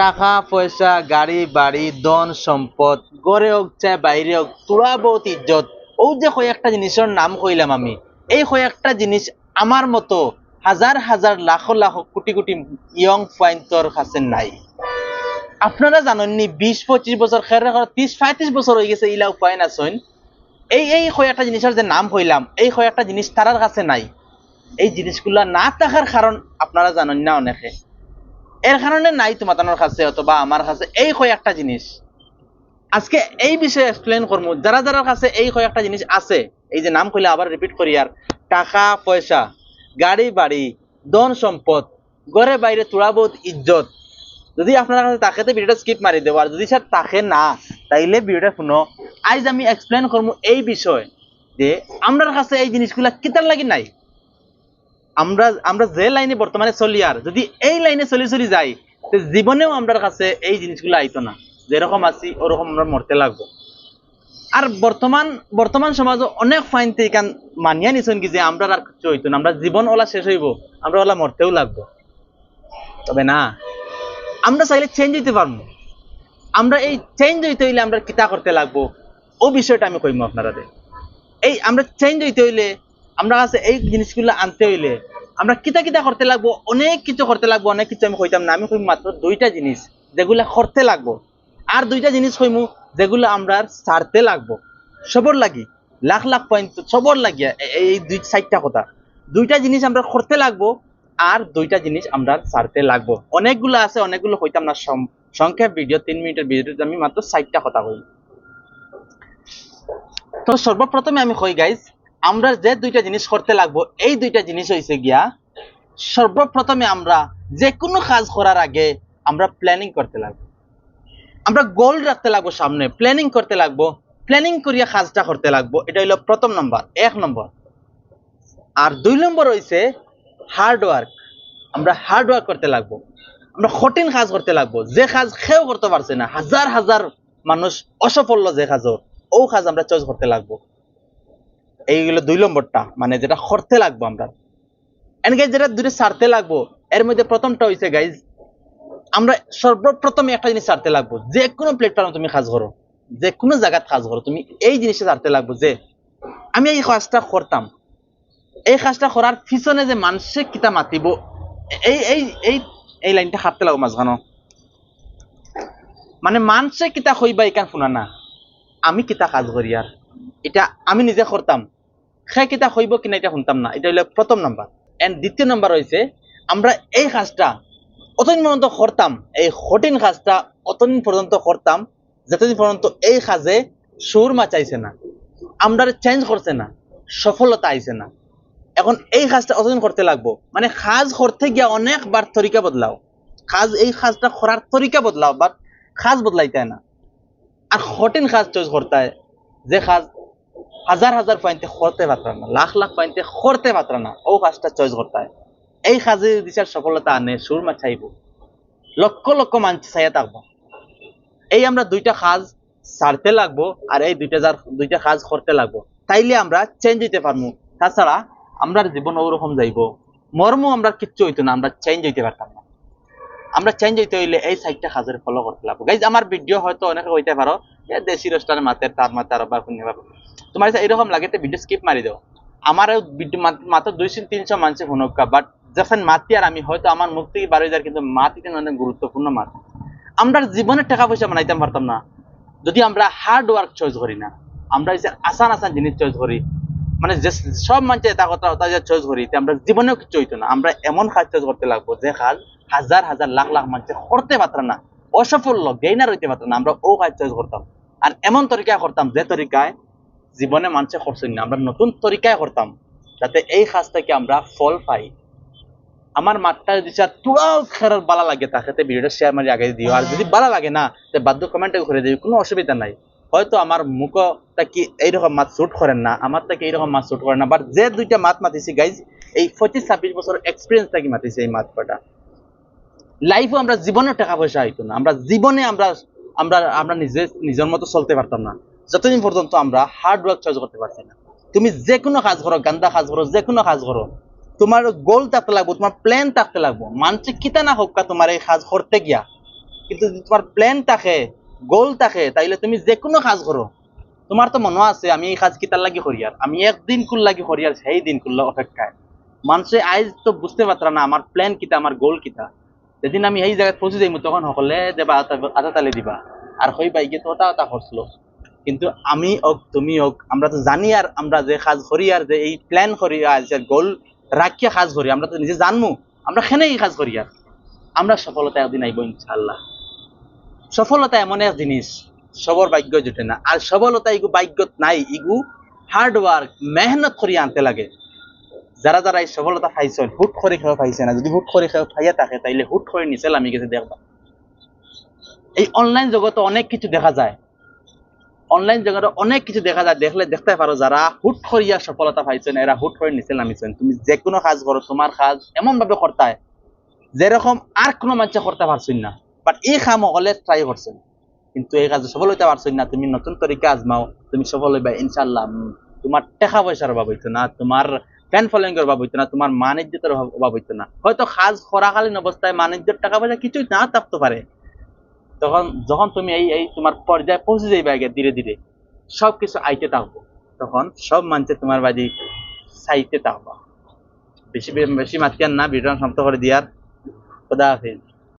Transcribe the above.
টাকা পয়সা গাড়ি, বাড়ি, ধন, সম্পদ গড়ে হোক চাই বাইরে হোক তোরা বহুত ইজ্জত। ও যে কয়েকটা জিনিসের নাম কইলাম আমি। এই কয়েকটা জিনিস আমার মতো হাজার হাজার লাখ লাখ কোটি কোটি ইয়ং পয়েন্টর কাছে নাই। আপনারা জানেননি, বিশ, পঁচিশ বছর খের ত্রিশ পঁয়ত্রিশ বছর হয়ে গেছে, ইলা উপায় আছেন এই এই কয়েকটা জিনিসের যে নাম কইলাম, এই কয়েকটা জিনিস তারার কাছে নাই। এই জিনিসগুলা না থাকার কারণ আপনারা জানেন না অনেকে। এর কারণে নাই তোমাদের কাছে, অথবা আমার কাছে, এই কয়েকটা জিনিস। আজকে এই বিষয়ে এক্সপ্লেন করব যারা যারা কাছে এই কয়েকটা জিনিস আছে, এই যে নাম কইলে আবার রিপিট করি আর, টাকা, পয়সা, গাড়ি, বাড়ি, ধন সম্পদ, ঘরে বাইরে বহুত ইজ্জত। যদি আপনার কাছে তাকে তো ভিডিওটা স্কিপ মারি দেবো আর যদি স্যার তাকে না, তাইলে ভিডিওটা শুনো। আজ আমি এক্সপ্লেন করব এই বিষয়, যে আমরার কাছে এই জিনিসগুলা কিতার লাগি নাই। আমরা আমরা যে লাইনে বর্তমানে চলি আর, যদি এই লাইনে চলি চলি যাই জীবনেও আমরার কাছে এই জিনিসগুলো আইতো না, যেরকম আছি, ওরকম আমরা মরতে লাগবো। আর বর্তমান বর্তমান সমাজে অনেক ফাইনতে এখান মানিয়া নিছেন কি যে আমরা আর কিছু হইতো না, আমরা জীবন ওলা শেষ হইব, আমরা ওলা মরতেও লাগবো। তবে না, আমরা চাইলে চেঞ্জ হইতে পারব। আমরা এই চেঞ্জ হইতে হইলে আমরা কিতা করতে লাগবো, ও বিষয়টা আমি কইম আপনারা এই আমরা চেঞ্জ হইতে হইলে, আমরা কাছে এই জিনিসগুলো আনতে হইলে আমরা কিতা কিতা করতে লাগবো, অনেক কিছু করতে লাগবো, অনেক কিছু আমি কইতাম না, আমি কইম মাত্র দুইটা জিনিস যেগুলা করতে লাগবো। আর দুইটা জিনিস কইমু যেগুলো আমরা ছাড়তে লাগবো। সবর লাগি, লাখ লাখ পয়েন্ট সবর লাগিয়া এই দুই, চারটা কথা। দুইটা জিনিস আমরা করতে লাগবো, আর দুইটা জিনিস আমরা ছাড়তে লাগবো। অনেকগুলো আছে, অনেকগুলো হইতাম না সংক্ষেপ ভিডিও, তিন মিনিটের ভিডিওতে আমি মাত্র চারটা কথা কই তো সর্বপ্রথমে আমি কই গাইজ আমরা যে দুইটা জিনিস করতে লাগবো, এই দুইটা জিনিস হয়েছে গিয়া, সর্বপ্রথমে আমরা যে কোনো কাজ করার আগে আমরা প্ল্যানিং করতে লাগবো। আমরা গোল রাখতে লাগবো সামনে প্ল্যানিং করতে লাগবো প্ল্যানিং করিয়া কাজটা করতে লাগবো, এটা হইল প্রথম নম্বর এক নম্বর আর দুই নম্বর হইছে হার্ড ওয়ার্ক আমরা হার্ড ওয়ার্ক করতে লাগবো। আমরা কঠিন কাজ করতে লাগবো, যে কাজ খেয়েও করতে পারছে না, হাজার হাজার মানুষ অসফল যে কাজও, ও কাজ আমরা চয়েস করতে লাগবো। এইগুলো দুই নম্বরটা মানে যেটা করতে লাগবো আমরা। এনকে যেটা দুটো ছাড়তে লাগবো, এর মধ্যে প্রথমটা হইছে গাইজ আমরা সর্বপ্রথমে একটা জিনিস ছাড়তে লাগবো, যে কোনো প্ল্যাটফর্মে তুমি কাজ করো, যে কোনো জায়গায় কাজ করো, তুমি এই জিনিসটা ছাড়তে লাগবো যে, আমি এই কাজটা করতাম। এই কাজটা করার পিছনে যে মানুষে কিতা মাতিব, এই এই এই এই লাইনটা হাঁটতে লাগবো মাঝখানো। মানে মানুষে কিতা কইবা এখান শুনা না। আমি কিতা কাজ করি আর, এটা আমি নিজে করতাম। সে কিতা হইব কিনা এটা শুনতাম না। এটা হইল প্রথম নাম্বার এন্ড দ্বিতীয় নাম্বার হইছে আমরা এই কাজটা অতদিন পর্যন্ত করতাম এই কঠিন কাজটা অতদিন পর্যন্ত করতাম যতদিন পর্যন্ত এই কাজে সুর মাচাইছে না আমরা চেঞ্জ করছে না, সফলতা আইছে না। এখন এই কাজটা অতদিন করতে লাগবো। মানে কাজ করতে গিয়া অনেকবার তরিকা বদলাও। কাজ এই কাজটা করার তরিকা বদলাও বাট কাজ বদলাইতে না। আর কঠিন কাজ চয়েস করতে যে কাজ হাজার হাজার পয়েন্টে করতে পারতাম না, লাখ লাখ পয়েন্টে করতে পারতাম না, ও কাজটা চয়েস করতে এই কাজে দিশার সফলতা আনে, সুর মাছাইব। লক্ষ লক্ষ মানুষ চাইয়া থাকব। এই আমরা দুইটা কাজ ছাড়তে লাগবো আর এই দুইটা যার, দুইটা কাজ করতে লাগবো। তাইলে আমরা চেঞ্জ হইতে পারব তাছাড়া আমরা জীবন ওরকম যাইব। মর্ম আমরা কিচ্ছু হইতো না, আমরা চেঞ্জ হইতে পারতাম না। আমরা চেঞ্জ হইতে হইলে এই সাইডটা কাজের ফলো করতে লাগবো। গাইজ আমার ভিডিও হয়তো অনেকে হইতে পারো দেশি রেস্টারের মাতে, তার মাতে শুনে পাবো তোমার এরকম লাগে ভিডিও স্কিপ মারি দাও। আমার মাত্র দুইশো তিনশো বাট যখন মাতি আর আমি, হয়তো আমার বারো যায়, কিন্তু অনেক গুরুত্বপূর্ণ মাত। আমরা জীবনে টাকা পয়সা বানাইতে পারতাম না। যদি আমরা হার্ড ওয়ার্ক চয়েস করি না, আমরা যে আসান আসান জিনিস চয়েস করি মানে যে সব মানুষ এটা কথা, ওটা যে চয়েস করি আমরা জীবনেও কিছু না। আমরা এমন কাজ চয়েস করতে লাগবো যে কাজ হাজার হাজার, লাখ লাখ মানুষ করতে পারতাম না। অসফল গেইনার হইতে পারতাম না। আমরা ও কাজ চয়েস করতাম। আর এমন তরিকায় করতাম যে তরিকায় জীবনে মানুষে করছেন না। আমরা নতুন তরিকায় করতাম যাতে এই কাজ থেকে আমরা ফল পাই। আমার মাঠটা যদি তোরাও খেরার বালা লাগে, তাকে ভিডিওটা শেয়ার মারি, আগে দিও। আর যদি বালা লাগে না, তো বাধ্য কমেন্টে করে দিও, কোনো অসুবিধা নাই। হয়তো আমার মুখটা কি এইরকম মাছ শুট করেন না, আমার থেকে এইরকম মাছ শুট করেন না বাট যে দুইটা মাছ মাতিছি গাইজ এই পঁচিশ, ছাব্বিশ বছর এক্সপিরিয়েন্স থাকি মাতিছি এই মাছ কটা লাইফও আমরা জীবনে টাকা পয়সা হইতো না। আমরা জীবনে আমরা আমরা আমরা নিজে, নিজের মতো চলতে পারতাম না। যতদিন পর্যন্ত আমরা হার্ড ওয়ার্ক চয়েস করতে পারছি না। তুমি যে কোনো কাজ করো, গান্দা কাজ করো যে কোনো কাজ করো, তোমার গোল থাকতে লাগবো, তোমার প্ল্যান থাকতে লাগবো। মানসিক কিতা না হোক তোমার এই কাজ করতে গিয়া। কিন্তু তোমার প্ল্যান থাকে গোল থাকে, তাইলে তুমি যে কোনো কাজ করো। তোমার তো মনে আছে, আমি এই কাজ কিতার লাগি করি আর। আমি একদিন কুল লাগি করি আর সেই দিন কুল্লা অপেক্ষায়। মানুষে আইজ তো বুঝতে পারতাম না আমার প্ল্যান কিতা আমার গোল কিতা। যেদিন আমি এই জায়গায় পৌঁছে যাইমু, তখন সকলে দেবা আতা তালে দিবা। আর হই বাইকে তো ওটা ওটা করছিল। কিন্তু আমি হোক তুমি হোক আমরা তো জানি আর আমরা যে কাজ করি আর যে এই প্ল্যান করি আর যে গোল রাখিয়া কাজ করি, আমরা তো নিজে জানমু। আমরা খেনে এই কাজ করি আর? আমরা সফলতা একদিন আইব ইনশাল্লাহ সফলতা এমন এক জিনিস সবর ভাগ্য জুটে না। আর সফলতা ইগু ভাগ্যত নাই, ইগু হার্ড ওয়ার্ক মেহনত করি আনতে লাগে। যারা যারা এই সফলতা পাইছেন হুট করে খেয়ে পাইছে না, যদি হুট করে খেয়ে পাইয়া থাকে, তাইলে হুট করে নিচে আমি গেছে দেখবা। এই অনলাইন জগতে অনেক কিছু দেখা যায়। অনলাইন জগতে অনেক কিছু দেখা যায়, দেখলে দেখতে পারো যারা হুট করিয়া সফলতা পাইছেন, এরা হুট করে নিচে নামিছেন। তুমি যে কোনো কাজ করো, তোমার কাজ এমন ভাবে করতে যেরকম আর কোনো মানুষ করতে পারছেন না। বাট এই কাম হলে ট্রাই করছেন। কিন্তু এই কাজে সফল হইতে পারছেন না, তুমি নতুন তরিকা আজমাও তুমি সফল হইবা ইনশাল্লাহ তোমার টাকা পয়সার অভাব হইতো না, তোমার ফ্যান ফলোয়িং এর অভাব হইতো না, তোমার মানিজ্যতের অভাব অভাব হইতো না। হয়তো কাজ করাকালীন অবস্থায় মানিজ্যের টাকা পয়সা কিছুই না থাকতে পারে তখন যখন তুমি এই এই তোমার পর্যায়ে পৌঁছে যাইবে আগে ধীরে ধীরে সব কিছু আইতে থাকব। তখন সব মানছে তোমার বাজি চাইতে থাকবা। বেশি বেশি মাতিয়ার না ভিডিও সমাপ্ত করে দিয়ার। খোদা হাফিজ।